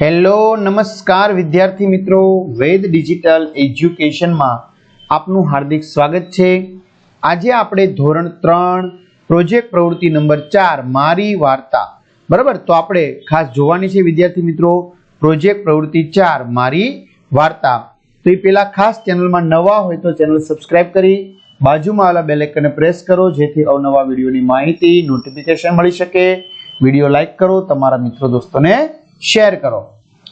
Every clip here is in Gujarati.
હેલો, નમસ્કાર વિદ્યાર્થી મિત્રો. વેદ ડિજિટલ એજ્યુકેશનમાં આપનું હાર્દિક સ્વાગત છે. આજે આપણે ધોરણ ત્રણ, પ્રોજેક્ટ પ્રવૃત્તિ નંબર ચાર, મારી વાર્તા. બરાબર? તો આપણે ખાસ જોવાની છે વિદ્યાર્થી મિત્રો, પ્રોજેક્ટ પ્રવૃત્તિ ચાર, મારી વાર્તા. તો એ પેલા ખાસ ચેનલમાં નવા હોય તો ચેનલ સબસ્ક્રાઇબ કરી, બાજુમાં આવેલા બેલ પ્રેસ કરો, જેથી અવનવા વિડીયોની માહિતી, નોટિફિકેશન મળી શકે. વીડિયો લાઇક કરો, તમારા મિત્રો, દોસ્તોને શેર કરો.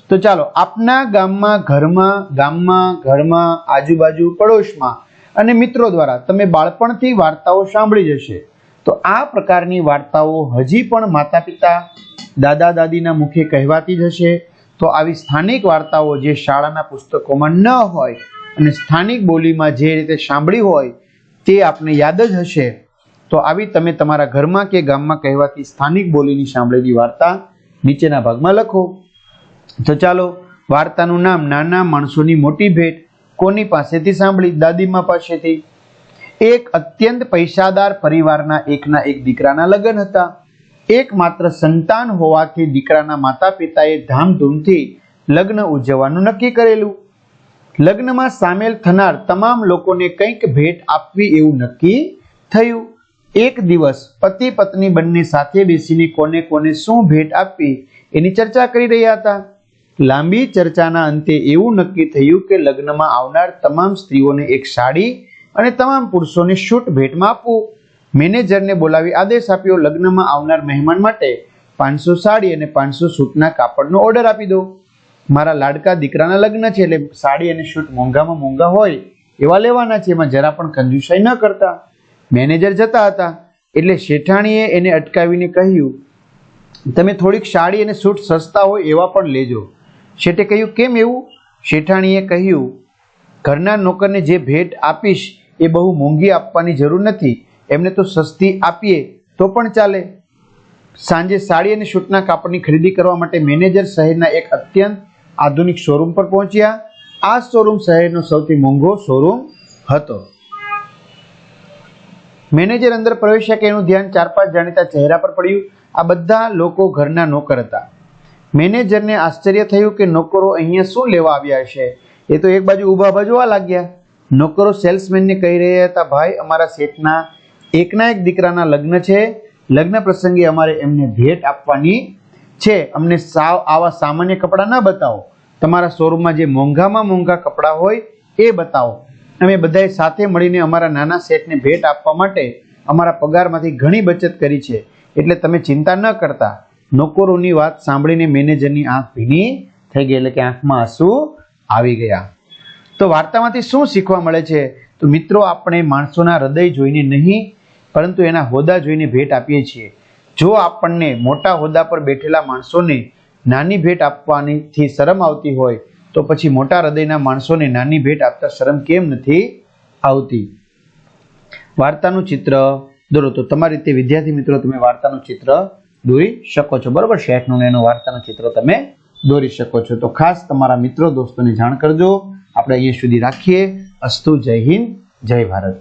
તો ચાલો, આપના ગામમાં, ઘરમાં ગામમાં, ઘરમાં, આજુબાજુ, પડોશમાં અને મિત્રો દ્વારા તમે બાળપણથી વાર્તાઓ સાંભળી જશે. તો આ પ્રકારની વાર્તાઓ હજી પણ માતા પિતા દાદા, દાદીના મુખે કહેવાતી જ હશે. તો આવી સ્થાનિક વાર્તાઓ જે શાળાના પુસ્તકોમાં ન હોય અને સ્થાનિક બોલીમાં જે રીતે સાંભળી હોય તે આપને યાદ જ હશે. તો આવી તમે તમારા ઘરમાં કે ગામમાં કહેવાતી સ્થાનિક બોલીની સાંભળેલી વાર્તા નીચેના ભાગમાં લખો. તો ચાલો, વાર્તાનું નામ, નાના માણસોની મોટી ભેટ કોની પાસેથી સાંભળી? દાદીમા પાસેથી. એક અત્યંત પૈસાદાર પરિવારના એકના એક દીકરાના લગ્ન હતા. એકમાત્ર સંતાન હોવાથી દીકરાના માતા પિતાએ ધામધૂમથી લગ્ન ઉજવવાનું નક્કી કરેલું. લગ્નમાં સામેલ થનાર તમામ લોકોને કંઈક ભેટ આપવી એવું નક્કી થયું. એક દિવસ પતિ પત્ની બંને સાથે બેસીને કોને કોને શું ભેટ આપવી એની ચર્ચા કરી રહ્યા હતા. લાંબી ચર્ચાના અંતે એવું નક્કી થયું કે લગ્નમાં આવનાર તમામ સ્ત્રીઓને એક સાડી અને તમામ પુરુષોને શૂટ ભેટમાં આપવું. મેનેજરને બોલાવી આદેશ આપ્યો, લગ્નમાં આવનાર મહેમાન માટે પાંચસો સાડી અને પાંચસો સૂટના કાપડનો ઓર્ડર આપી દો. મારા લાડકા દીકરાના લગ્ન છે એટલે સાડી અને શૂટ મોંઘામાં મોંઘા હોય એવા લેવાના છે, એમાં જરા પણ કંજુસાઈ ન કરતા. મેનેજર જતા હતા. એટલે શેઠાણીએ એને અટકાવીને કહ્યું, તમે થોડીક સાડી અને સૂટ સસ્તા હોય એવા પણ લેજો. શેઠે કહ્યું, કેમ એવું? શેઠાણીએ કહ્યું, ઘરના નોકરને જે ભેટ આપીશ એ બહુ મોંઘી આપવાની જરૂર નથી. એમને તો સસ્તી આપીએ તો પણ ચાલે. સાંજે સાડી અને સૂટના કાપડની ખરીદી કરવા માટે મેનેજર શહેરના એક અત્યંત આધુનિક શોરૂમ પર પહોંચ્યા. આ શોરૂમ શહેરનો સૌથી મોંઘો શોરૂમ હતો. મેનેજર અંદર પ્રવેશ્યા કે એનું ધ્યાન ચાર પાંચ જાણીતા ચહેરા પર પડ્યું. આ બધા લોકો ઘરના નોકર હતા. મેનેજરને આશ્ચર્ય થયું કે નોકરો અહીંયા શું લેવા આવ્યા છે. એ તો એક બાજુ ઊભા ઊભા જોવા લાગ્યા. નોકરો સેલ્સમેનને કહી રહ્યા હતા, ભાઈ, અમારા શેઠના એકના એક દીકરાના લગ્ન છે. લગ્ન પ્રસંગે અમારે એમને ભેટ આપવાની છે. અમને સાવ, આવા સામાન્ય કપડાં ના બતાવો. તમારા શોરૂમમાં જે મોંઘામાં મોંઘા કપડાં હોય એ બતાવો. અમે બધાએ સાથે મળીને અમારા નાના સેટને ભેટ આપવા માટે અમારા પગારમાંથી ઘણી બચત કરી છે. એટલે તમે ચિંતા ન કરતા. નોકરોની વાત સાંભળીને મેનેજરની આંખ ભીની થઈ ગઈ, એટલે કે આંખમાં આંસુ આવી ગયા. તો વાર્તામાંથી શું શીખવા મળે છે? તો મિત્રો, આપણે માણસોના હૃદય જોઈને નહીં, પરંતુ એના હોદ્દા જોઈને ભેટ આપીએ છીએ. જો આપણને મોટા હોદ્દા પર બેઠેલા માણસોને નાની ભેટ આપવાનીથી શરમ આવતી હોય તો પછી મોટા હૃદયના માણસોને નાની ભેટ આપતા શરમ કેમ નથી આવતી? વાર્તાનું ચિત્ર દોરો. તો તમારી રીતે વિદ્યાર્થી મિત્રો, તમે વાર્તાનું ચિત્ર દોરી શકો છો. બરોબર? શેઠનું એનું વાર્તાનું ચિત્ર તમે દોરી શકો છો. તો ખાસ તમારા મિત્રો, દોસ્તોને જાણ કરજો. આપણે અહીંયા સુધી રાખીએ. અસ્તુ જય હિન્દ, જય ભારત.